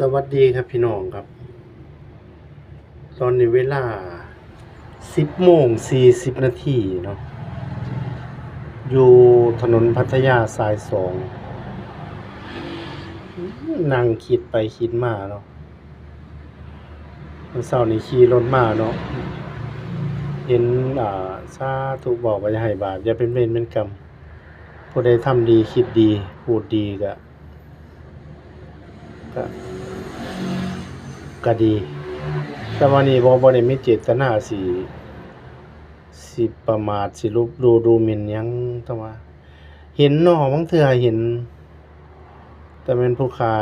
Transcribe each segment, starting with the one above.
สวัสดีครับพี่น้องครับ ตอนนี้เวลาสิบโมงสี่สิบนาทีเนาะอยู่ถนนพัทยาสายสองนั่งคิดไปคิดมาเนาะวันเสาร์นี้ขี่รถมาเนาะเห็นอ่าซาถูกบอกว่าจะให้บาปอย่าเป็นเวรเป็นกรรมผู้ใดทำดีคิดดี พูดดีก็ ก็ก็ดี แต่วันนี้บ่บ่ได้มีเจตนาสิสิประมาทสิลบดูดูหมิ่นหยังแต่ว่า เห็นเนาะบางเทื่อเห็น แต่เป็นผู้ค้า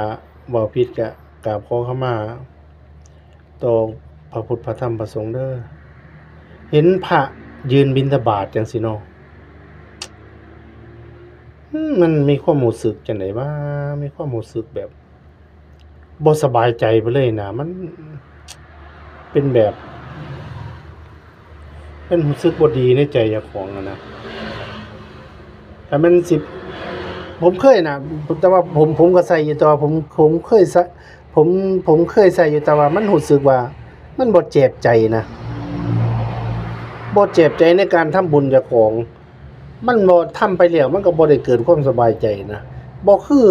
บ่ผิดก็กราบขอเข้ามาต่อพระพุทธพระธรรมพระสงฆ์เด้อเห็นพระยืนบิณฑบาตจังซี่เนาะอืมมันมีความรู้สึกจังได๋ว่ามีความรู้สึกแบบ บ่สบายใจไปเลยนะมันเป็นแบบเป็นรู้สึกบ่ดีในใจเจ้าของนะแต่มันสิผมเคยนะแต่ว่าผมผมก็ใส่อยู่แต่ว่าผมผมเคยใส่ผมผมเคยใส่อยู่แต่ว่ามันรู้สึกว่า มันบ่เจ็บใจนะบ่เจ็บใจในการทำบุญเจ้าของ มันบ่ทำไปแล้วมันก็บ่ได้เกิดความสบายใจนะบ่คือ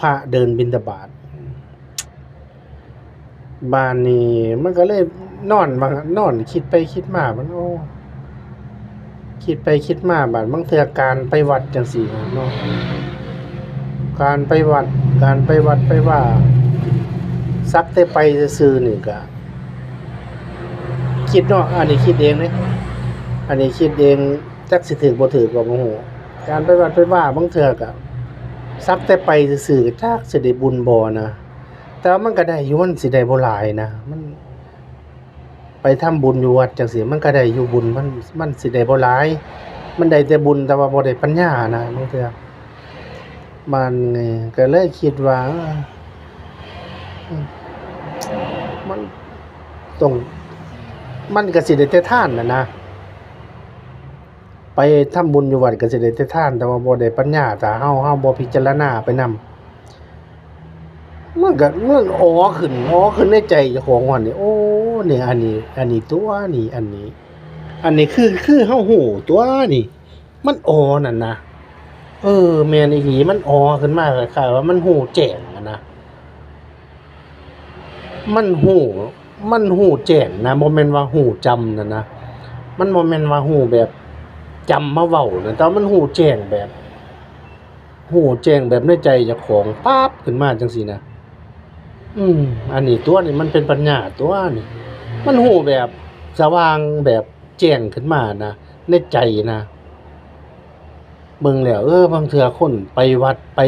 พระเดินบิณฑบาต บ้านนี้มันก็เลยนอนบางนอนคิดไปคิดมามันโอ้คิดไปคิดมาบาดบางเทื่อการไปวัดจังซี่เนาะการไปวัด การไปวัดไปว่าสักแต่ไปซื่อๆนี่ก็คิดเนาะอันนี้คิดเองเด้อันนี้คิดเองจักสิถึกบ่ถึกก็บ่ฮู้การไปวัดไปว่าบางเทื่อก็สักแต่ไปซื่อจักสิได้บุญบ่นะ แต่ว่ามันก็ได้อยู่มันสิได้บ่หลายนะมัน ไปทำบุญอยู่วัดจังซี่มันก็ได้อยู่บุญมันมันสิได้บ่หลาย มันได้แต่บุญแต่ว่าบ่ได้ปัญญานะบางเทื่อมันก็เลยคิดว่ามันต้องมันก็สิได้แต่ท่านน่ะนะไปทำบุญอยู่วัดก็สิได้แต่ท่าน แต่ว่าบ่ได้ปัญญาถ้าเฮาเฮาบ่พิจารณาไปนำ มันก็มันอ๋อขึ้นอ๋อขึ้นในใจเจ้าของว่านี่โอ้เนี่ยอันนี้ อันนี้ตัวนี่ อันนี้ อันนี้คือคือเฮาหูตัวนี่ มันอ๋อนั่นนะเออแม่นอีหลีมันอ๋อขึ้นมาคล้ายๆว่ามันหูแจ้งนะมันหูมันหูแจ้งนะบ่แม่นว่าหูจำนะนะมันบ่แม่นว่าหูแบบจำมาเว้านะแต่มันหูแจ้งแบบหูแจ้งแบบในใจจ้าของปั๊บขึ้นมาจังซี่นะ อืมอันนี้ตัวนี้มันเป็นปัญญาตัวนี่ มันหูแบบสว่างแบบแจ้งขึ้นมานะในใจนะเบิ่งแล้ว เออบางเทื่อคนไปวัดไป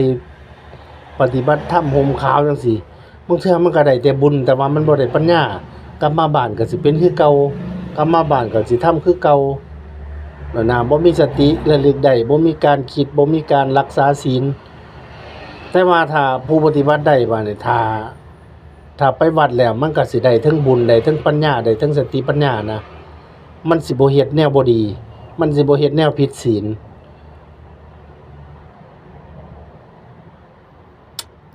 ปฏิบัติธรรมห่มขาวจังซี่บางเทื่อมันก็ได้แต่บุญ แต่ว่ามันบ่ได้ปัญญากลับมาบ้านก็สิเป็นคือเก่ากลับมาบ้านก็สิทำคือเก่าแล้วนะบ่มีสติระลึกได้บ่มีการคิดบ่มีการรักษาศีลแต่ว่าถ้าผู้ปฏิบัติได้ว่าเนี่ยถ้า ถ้าไปวัดแล้วมันก็สิได้ทั้งบุญได้ทั้งปัญญาได้ทั้งสติปัญญานะ มันสิบ่เฮ็ดแนวบ่ดี มันสิบ่เฮ็ดแนวผิดศีล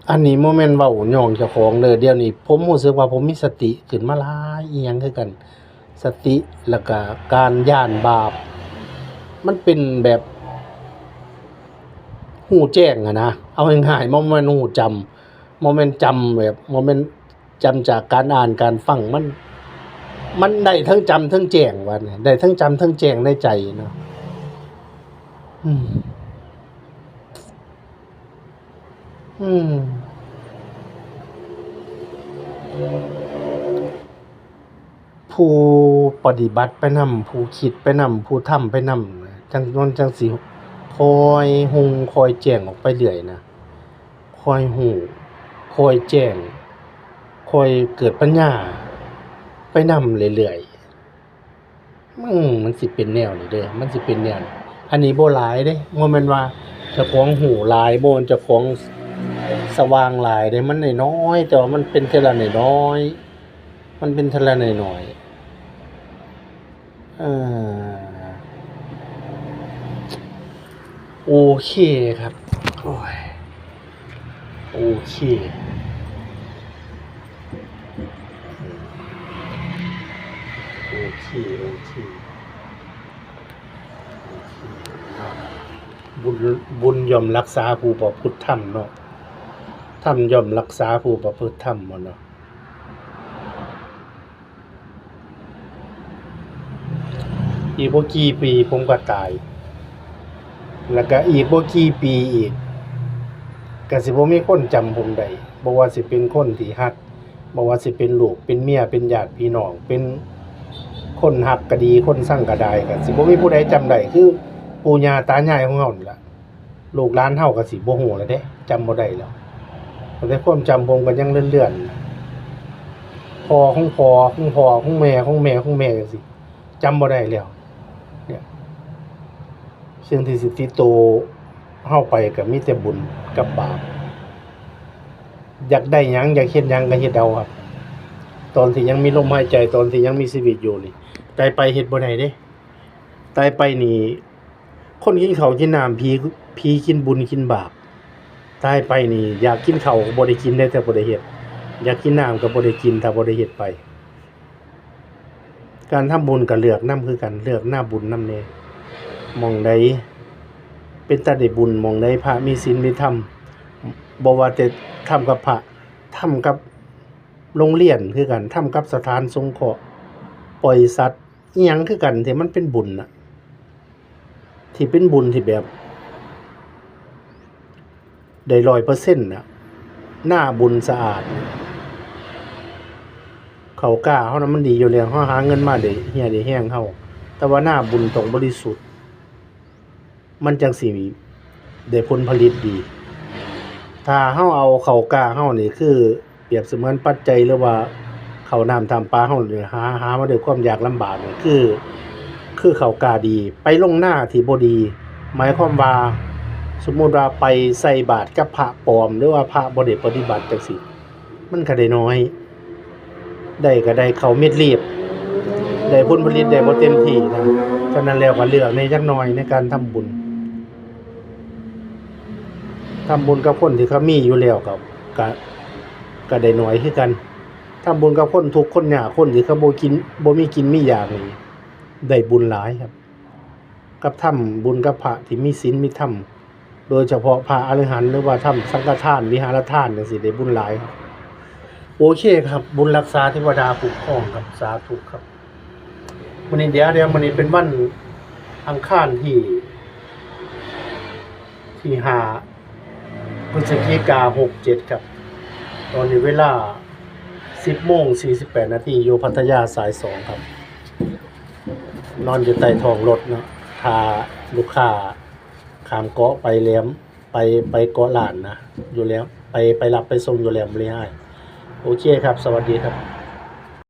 อันนี้บ่แม่นเว้าย่องเจ้าของเด้อเดี๋ยวนี้ผมรู้สึกว่าผมมีสติขึ้นมาหลายอีหยังคือกัน สติแล้วก็การย่านบาป มันเป็นแบบหูแจ้งอะนะ เอาง่ายๆบ่แม่นหูจำโมเมนต์จำแบบโมเมนต์ จำจากการอ่านการฟังมัน มันได้ทั้งจำทั้งแจงวันยได้ทั้งจำทั้งแจงในใจเนาะอืม อืมผู้ปฏิบัติไปนำผู้คิดไปนำผู้ทำไปนำจังนนจังสิคอยหงคอยแจ้งออกไปเรื่อยนะคอยหูคอยแจ้ง คอยเกิดปัญญา ไปนำเรื่อยๆอืมมันสิเป็นแนวนี่เด้อมันสิเป็นแนวด้อันนี้โบหลายเด้บ่แม่นว่าเจ้าของหูลายโบ่แม่นเจ้องสว่างลายเด้มันน้อยๆแต่ว่ามันเป็นเทอละน้อยๆมันเป็นเทอละน้อยๆเอ่อโอเคครับ โอ้ย โอเค เคบุญบุญย่อมรักษาผู้ประพฤติธรรมเนาะธรรมย่อมรักษาผู้ประพฤติธรรมเนาะอีกบ่กี่ปีผมก็ตาย แล้วก็อีกบ่กี่ปีอีกก็สิบ่มีคนจำผมได้บ่ว่าสิเป็นคนที่ฮักบ่ว่าสิเป็นลูกเป็นเมียเป็นญาติพี่น้องเป็น คนหักก็ดีคนสั่งก็ได้ก็สิบ่มีผู้ใดจำได้คือปู่ย่าตายายของเฮานี่ล่ะลูกหลานเฮาก็สิบ่ฮู้แล้วเด้จำบ่ได้แล้วแต่ความจำผมก็ยังเลื่อนๆพ่อของพ่อของพ่อของแม่ของแม่ของแม่จังซี่จำบ่ได้แล้วเนี่ยซึ่งที่สิติดโตวเฮาไปก็มีแต่บุญกับบาปอยากได้หยังอยากเฮ็ดหยังก็เฮ็ดเอาครับ ตอนที่ยังมีลมหายใจตอนที่ยังมีชีวิตอยู่นี่ตายไปเฮ็ดบ่ได้เด้ตายไปนี่คนกินเขาวกินน้ำผีผีกินบุญกินบาปตายไปนี่ อยากกินเขาวก็บ่ได้กินได้แต่บ่ได้เฮ็ดอยากกินน้ำก็บ่ได้กินถ้าบ่ได้เฮ็ดไป การทำบุญก็เลือกนํคือกันเลือกหน้าบุญน้ำแน่มองใดเป็นตาได้บุญมองใดพระมีศีลมีธรรมบ่ว่าแต่ทำกับพระทำกับ โรงเรียนคือกันทำกับสถานสงเคราะห์ปล่อยสัตว์อีหยังคือกันที่มันเป็นบุญน่ะ ที่เป็นบุญที่แบบได้ร้อยเปอร์เซ็นต์น่ะหน้าบุญสะอาด เขากล้าเฮานั้นมันดีอยู่แล้วเฮาหาเงินมาได้เฮียได้แห้งเฮาแต่ว่าหน้าบุญต้องบริสุทธิ์ มันจังสิได้ผลผลิตดี ถ้าเฮาเอาเขากล้าเฮานี่คือ เปรียบเสมือนปัจจัยหรือว่าเขาน้ำทำปลาเฮานี่หาหามาด้วยความยากลำบากนี่คือ คือเขากาดีไปลงหน้าที่บดี หมายความว่าสมมุติว่าไปใส่บาตรกับพระปลอม หรือว่าพระบด้ปฏิบัติจังซี่มันก็ได้น้อย ได้ก็ได้เขาเม็ดเรียบได้ผลผลิตได้บ่เต็มที่นะฉะนั้นแล้วก็เลือกในจักหน่อยในการทำบุญทำบุญกับคนที่เขามีอยู่แล้วก็ก็ ก็ได้น้อยคือกันทำบุญกับคนทุกข์คนยาคนที่เขาบ่กินบ่มีกินมีอยากนี่ได้บุญหลายครับ กับทำบุญกับพระที่มีศีลมีธรรมโดยเฉพาะพระอรหันต์หรือว่าทำสังฆทานวิหารทานจังซี่ได้บุญหลายครับโอเคครับ บุญรักษาเทวดาคุ้มครองครับสาธุครับวันนี้เดี๋ยวเดี๋ยววันนี้เป็นวันอังคารที่ ที่หาพฤศจิกาหกเจ็ดครับ ตอนนี้เวลา 10โมง48 นาทีอยู่พัทยาสายสองครับ นอนอยู่ใต้ท้องรถเนาะพาลูกค้าขามเกาะไปเลี้ยมไปไปเกาะหลานนะ อยู่แล้ว ไปไปรับไปส่งอยู่แหลมเลี้ยงโอเคครับ สวัสดีครับ